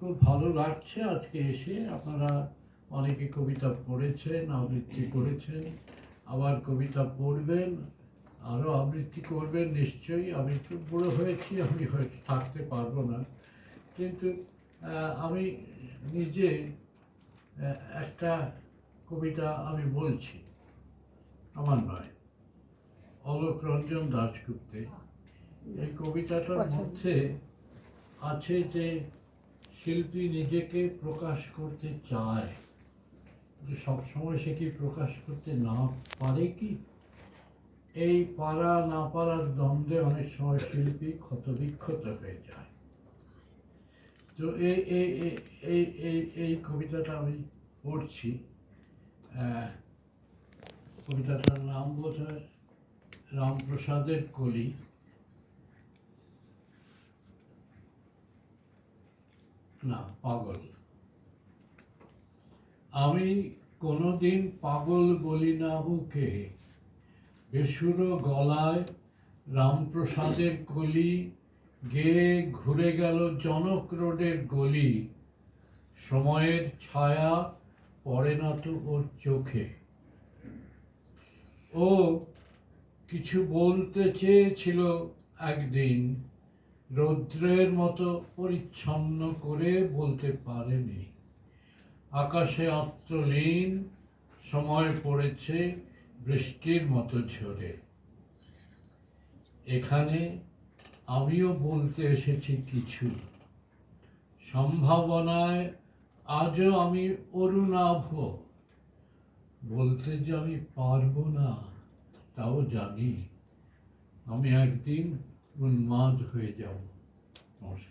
খুব ভালো লাগছে আজকে এসে। আপনারা অনেকে কবিতা পড়েছেন আবৃত্তি করেছেন আবার কবিতা পড়বেন আরও আবৃত্তি করবেন নিশ্চয়ই আমি একটু বুড়ো হয়েছি আমি হয়তো থাকতে পারব না। কিন্তু আমি নিজে একটা কবিতা আমি বলছি আমার নয় অলোক রঞ্জন দাশগুপ্তের। এই কবিতাটার মধ্যে আছে যে শিল্পী নিজেকে প্রকাশ করতে চায়, যে সবসময় সে কি প্রকাশ করতে না পারে কি? এই পারা না পারার দ্বন্দ্বে অনেক সময় শিল্পী ক্ষতবিক্ষত হয়ে যায়। তো এই এই, এই- এই কবিতাটা আমি পড়ছি কবিতাটার নাম বোধ হয় রামপ্রসাদের কলি। না, পাগল। আমি কোনোদিন পাগল বলি না হুকে বেসুর গলায় রামপ্রসাদের কলি, গেয়ে ঘুরে গেল জনক রোডের গলি। সময়ের ছায়া পড়ে না তো ওর চোখে। ও কিছু বলতে চেয়েছিল একদিন। রৌদ্রের মতো পরিচ্ছন্ন করে বলতে পারেনি। আকাশে আত্মলীন সময় পড়েছে বৃষ্টির মতো ঝরে এখানে আমিও বলতে এসেছি কিছু। সম্ভাবনায় আজও আমি অরুণাভ। বলতে যে আমি পারব না, তাও জানি। আমি একদিন 问妈就可以叫我，老师。